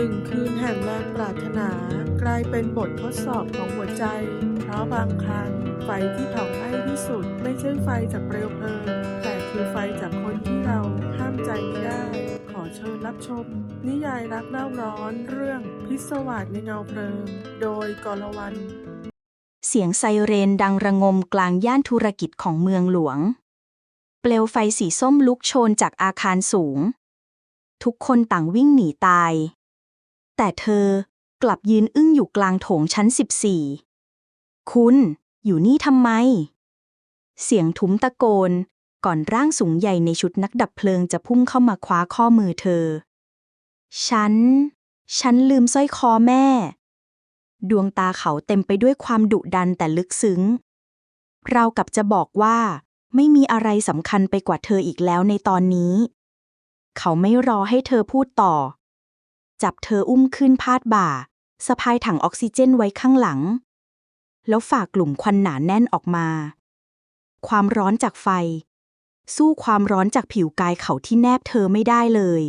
นึ่งคืนแห่งแรงปรารถนากลายเป็นบททดสอบของหัวใจ เพราะบางครั้งไฟที่เผาไหม้ที่สุด ไม่ใช่ไฟจากเปลวเพลิง แต่คือไฟจากคนที่เราห้ามใจไม่ได้ ขอเชิญรับชม นิยายรักเล่าร้อนเรื่องพิศวาสในเงาเพลิง โดยกรวันเสียงไซเรนดังระงมกลางย่านธุรกิจของเมืองหลวง เปลวไฟสีส้มลุกโชนจากอาคารสูง ทุกคนต่างวิ่งหนีตาย แต่เธอกลับยืนอึ้งอยู่กลางโถงชั้น 14 คุณ อยู่นี่ทำไม เสียงทุ้มตะโกน ก่อนร่างสูงใหญ่ในชุดนักดับเพลิงจะพุ่งเข้ามาคว้าข้อมือเธอ ฉัน ฉันลืมสร้อยคอแม่ ดวงตาเขาเต็มไปด้วยความดุดันแต่ลึกซึ้ง เรากับจะบอกว่า ไม่มีอะไรสำคัญไปกว่าเธออีกแล้วในตอนนี้ เขาไม่รอให้เธอพูดต่อ จับเธออุ้มขึ้นพาดบ่าสะพายถังออกซิเจนไว้ข้างหลัง แล้วฝากกลุ่มควันหนาแน่นออกมา ความร้อนจากไฟ สู้ความร้อนจากผิวกายเขาที่แนบเธอไม่ได้เลย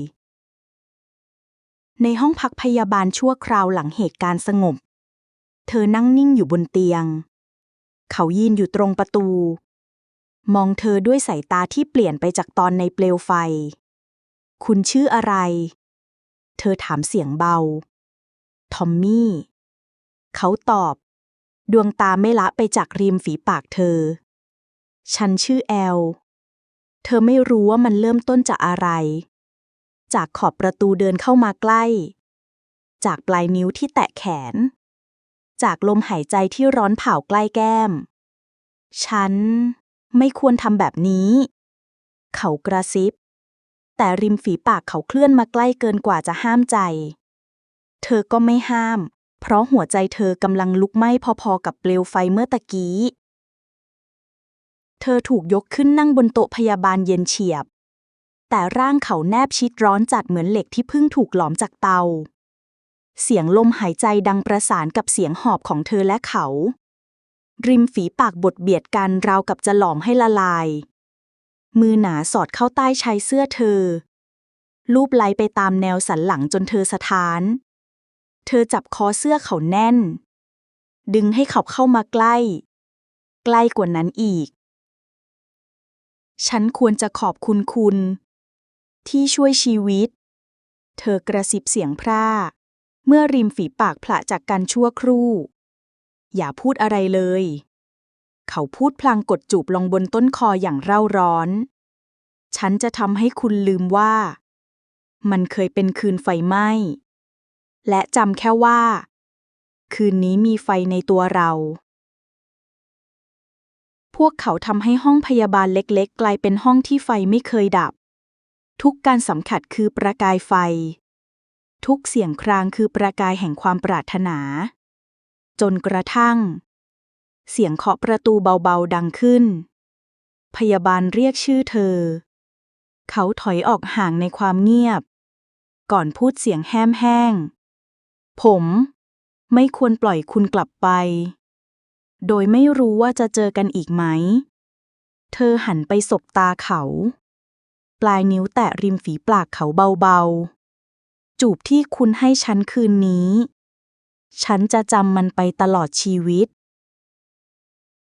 ในห้องพักพยาบาลชั่วคราวหลังเหตุการณ์สงบ เธอนั่งนิ่งอยู่บนเตียง เขายืนอยู่ตรงประตู มองเธอด้วยสายตาที่เปลี่ยนไปจากตอนในเปลวไฟ คุณชื่ออะไร เธอถามเสียงเบา ทอมมี่ เขาตอบ ดวงตาไม่ละไปจากริมฝีปากเธอ ฉันชื่อแอล เธอไม่รู้ว่ามันเริ่มต้นจากอะไร จากขอบประตูเดินเข้ามาใกล้ จากปลายนิ้วที่แตะแขน จากลมหายใจที่ร้อนเผาใกล้แก้ม ฉัน ไม่ควรทำแบบนี้ เขากระซิบ แต่ริมฝีปากเขาเคลื่อนมาใกล้เกินกว่าจะห้ามใจ เธอก็ไม่ห้าม เพราะหัวใจเธอกำลังลุกไหม้พอๆกับเปลวไฟเมื่อตะกี้ เธอถูกยกขึ้นนั่งบนโต๊ะพยาบาลเย็นเฉียบ แต่ร่างเขาแนบชิดร้อนจัดเหมือนเหล็กที่เพิ่งถูกหลอมจากเตา เสียงลมหายใจดังประสานกับเสียงหอบของเธอและเขา ริมฝีปากบดเบียดกันราวกับจะหลอมให้ละลาย มือหนาสอดเข้าใต้ชายเสื้อเธอ ลูบไล้ไปตามแนวสันหลังจนเธอสะท้าน เธอจับคอเสื้อเขาแน่น ดึงให้เขาเข้ามาใกล้ ใกล้กว่านั้นอีก ฉันควรจะขอบคุณคุณ ที่ช่วยชีวิต เธอกระซิบเสียงพร่า เมื่อริมฝีปากผละจากกันชั่วครู่ อย่าพูดอะไรเลย เขาพูดพลางกดจูบลงบนต้นคออย่างเร่าร้อน ฉันจะทำให้คุณลืมว่า มันเคยเป็นคืนไฟไหม้ และจำแค่ว่า คืนนี้มีไฟในตัวเรา พวกเขาทำให้ห้องพยาบาลเล็กๆ กลายเป็นห้องที่ไฟไม่เคยดับ ทุกการสัมผัสคือประกายไฟ ทุกเสียงครางคือประกายแห่งความปรารถนา จนกระทั่ง เสียงเคาะประตูเบาๆดังขึ้น พยาบาลเรียกชื่อเธอ เขาถอยออกห่างในความเงียบ ก่อนพูดเสียงแห้งๆ ผม ไม่ควรปล่อยคุณกลับไป โดยไม่รู้ว่าจะเจอกันอีกไหม เธอหันไปสบตาเขา ปลายนิ้วแตะริมฝีปากเขาเบาๆ จูบที่คุณให้ฉันคืนนี้ ฉันจะจำมันไปตลอดชีวิต